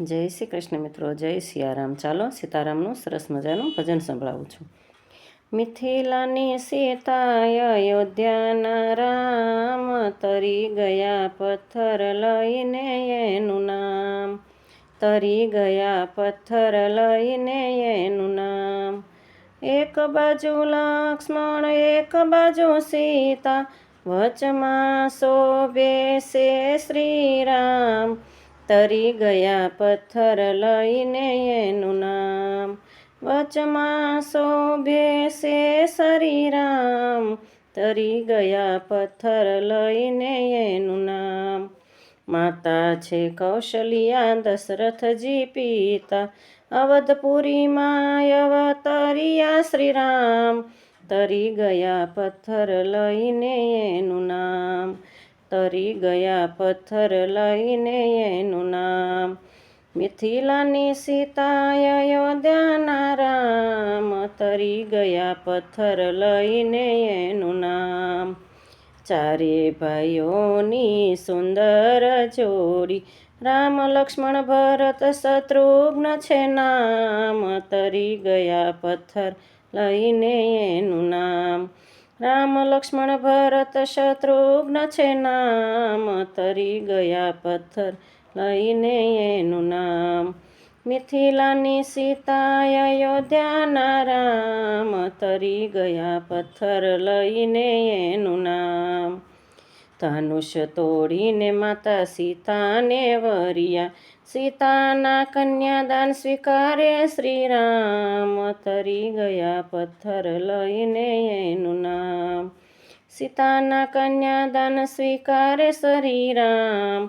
જય શ્રી કૃષ્ણ મિત્રો, જય સિયારામ. ચાલો સીતારામનું સરસ મજાનું ભજન સંભળાવું છું. મિથિલાની સીતાય અયોધ્યાના રામ તરી ગયા પથ્થર લઈને એનું નામ. તરી ગયા પથ્થર લઈને એનું નામ. એક બાજુ લક્ષ્મણ, એક બાજુ સીતા. વચમાં શોભે છે શ્રીરામ. તરી ગયા પથ્થર લઈને એનું નામ. વચમાં શોભે છે શરીરામ તરી ગયા પથ્થર લઈને એનું નામ. માતા છે કૌશલ્યા દશરથજી પિતા. અવધપુરીમાં અવતરિયા શ્રીરામ. તરી ગયા પથ્થર લઈને એનું નામ. તરી ગયા પથ્થર લઈને એનું નામ. મિથિલાની સીતા અયોધ્યાના રામ તરી ગયા પથ્થર લઈને એનું નામ. ચારે ભાઈઓની સુંદર જોડી. રામ લક્ષ્મણ ભરત શત્રુઘ્ન છે નામ. તરી ગયા પથ્થર લઈને એનું નામ. રામ લક્ષ્મણ ભરત શત્રુઘ્ન છે નામ, તરી ગયા પથ્થર લઈને એનું નામ. મિથિલાની સીતા અયોધ્યાના રામ, તરી ગયા પથ્થર લઈને એનું નામ. ધનુષ તોડીને માતા સીતાને વરિયા. સીતાના કન્યાદાન સ્વીકારે શ્રીરામ. તરી ગયા પથ્થર લઈને એનું નામ. સીતાના કન્યાદાન સ્વીકારે શ્રીરામ.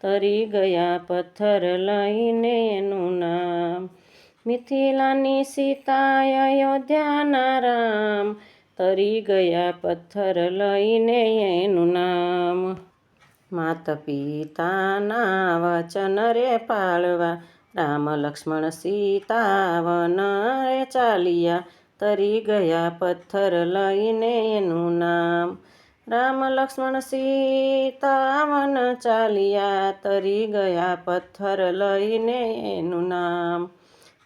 તરી ગયા પથ્થર લઈને એનું નામ. મિથિલાની સીતા અયોધ્યાના રામ. તરી ગયા પથ્થર લઈને એનું નામ. માત પિતાના વચન રે પાળવા, રામ લક્ષ્મણ સીતા રે ચાલ્યા. તરી ગયા પથ્થર લઈને એનું નામ. રામ લક્ષ્મણ સીતાવન ચાલ્યા. તરી ગયા પથ્થર લઈને એનું નામ.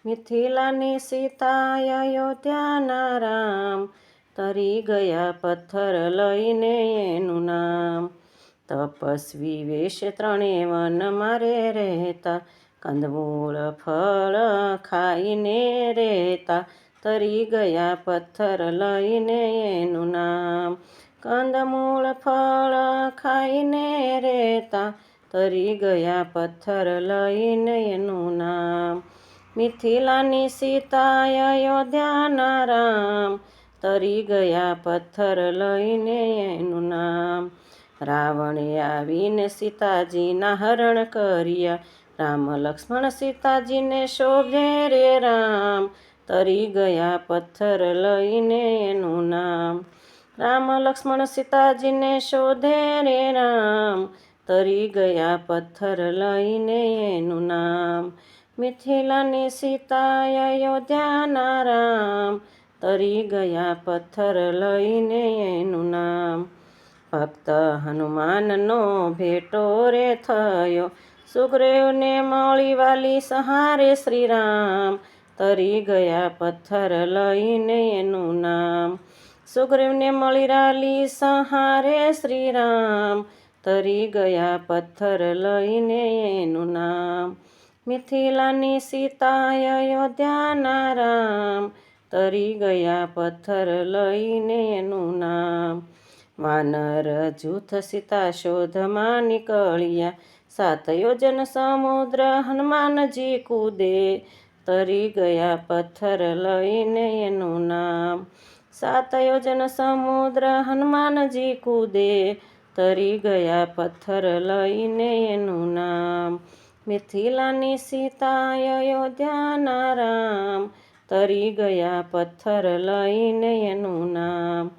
મિથિલાની સીતા અયોધ્યાના રામ. તરી ગયા પથ્થર લઈને એનું નામ. તપસ્વી વેશ ત્રણે વન મારે રહેતા, કંદમૂળ ફળ ખાઈને રહેતા. તરી ગયા પથ્થર લઈને એનું નામ. કંદમૂળ ફળ ખાઈને રહેતા, તરી ગયા પથ્થર લઈને એનું નામ. મિથિલાની સીતા અયોધ્યાના રામ. તરી ગયા પથ્થર લઈને એનું નામ. રાવણે આવીને સીતાજીના હરણ કર્યા. રામ લક્ષ્મણ સીતાજીને શોભે રે રામ. તરી ગયા પથ્થર લઈને એનું નામ. રામ લક્ષ્મણ સીતાજીને શોધે રે રામ. તરી ગયા પથ્થર લઈને એનું નામ. મિથિલાની સીતા અયોધ્યાના રામ. તરી ગયા પથ્થર લઈને એનું નામ. ભક્ત હનુમાનનો ભેટો રે થયો. સુગ્રીવને મળી વાલી સહારે શ્રીરામ. તરી ગયા પથ્થર લઈને એનું નામ. સુગ્રીવને મળી રાલી સહારે શ્રીરામ. તરી ગયા પથ્થર લઈને એનું નામ. મિથિલાની સીતા અયોધ્યાના રામ. તરી ગયા પથ્થર લઈને એનું નામ. વાનર જૂથ સીતા શોધમાં નીકળ્યા. સાત યોજન સમુદ્ર હનુમાનજી કૂદે. તરી ગયા પથ્થર લઈને એનું નામ. સાત યોજન સમુદ્ર હનુમાનજી કૂદે. તરી ગયા પથ્થર લઈને એનું નામ. મિથિલાની સીતા અયોધ્યાના રામ. તરી ગયા પથ્થર લઈને એનું નામ.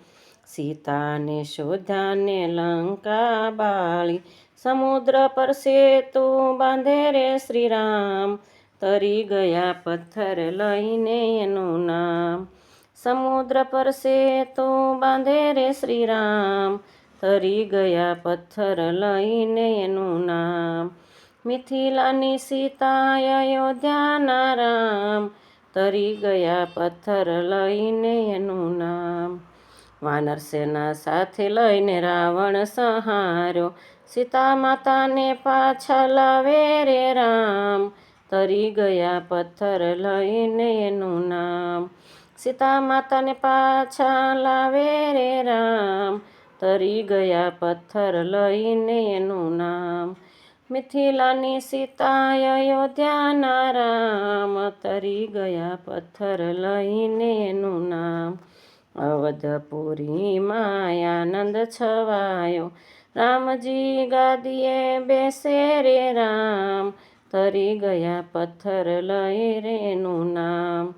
સીતાને શોધાને લંકા બાળી, સમુદ્ર પર સેતુ બાંધે રે શ્રીરામ. તરી ગયા પથ્થર લઈને એનું નામ. સમુદ્ર પર સેતુ બાંધે રે શ્રીરામ. તરી ગયા પથ્થર લઈને એનું નામ. મિથિલાની સીતા અયોધ્યાના રામ. તરી ગયા પથ્થર લઈને એનું નામ. વાનર સેના સાથે લઈને રાવણ સહાર્યો. સીતા માતાને પાછા લાવે રે રામ. તરી ગયા પથ્થર લઈને એનું નામ. સીતા માતાને પાછા લાવે રે રામ. તરી ગયા પથ્થર લઈને એનું નામ. મિથિલાની સીતા અયોધ્યાના રામ તરી ગયા પથ્થર લઈને એનું નામ અવધપુરીમાં આનંદ છવાયો. રામજી ગાદીએ બેસે રે રામ તરી ગયા પથ્થર લઈ રેનું નામ.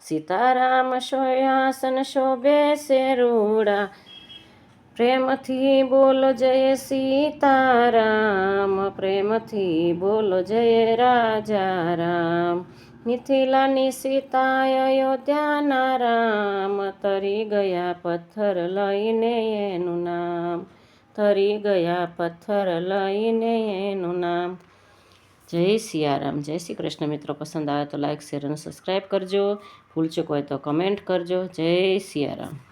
સીતારામ સોયાસન શોભે છે રૂડા. પ્રેમથી બોલો જય સીતારામ, પ્રેમથી બોલો જય રાજા રામ મિથિલાની સીતા અયોધ્યાના રામ તરી ગયા પથ્થર લઈને એનું નામ, તરી ગયા પથ્થર લઈને એનું નામ. જય સિયારામ, જય શ્રી કૃષ્ણ. મિત્રો, પસંદ આવે તો લાઇક શેર અને સબસ્ક્રાઈબ કરજો. ભૂલ ચૂક હોય તો કમેન્ટ કરજો. જય સિયારામ.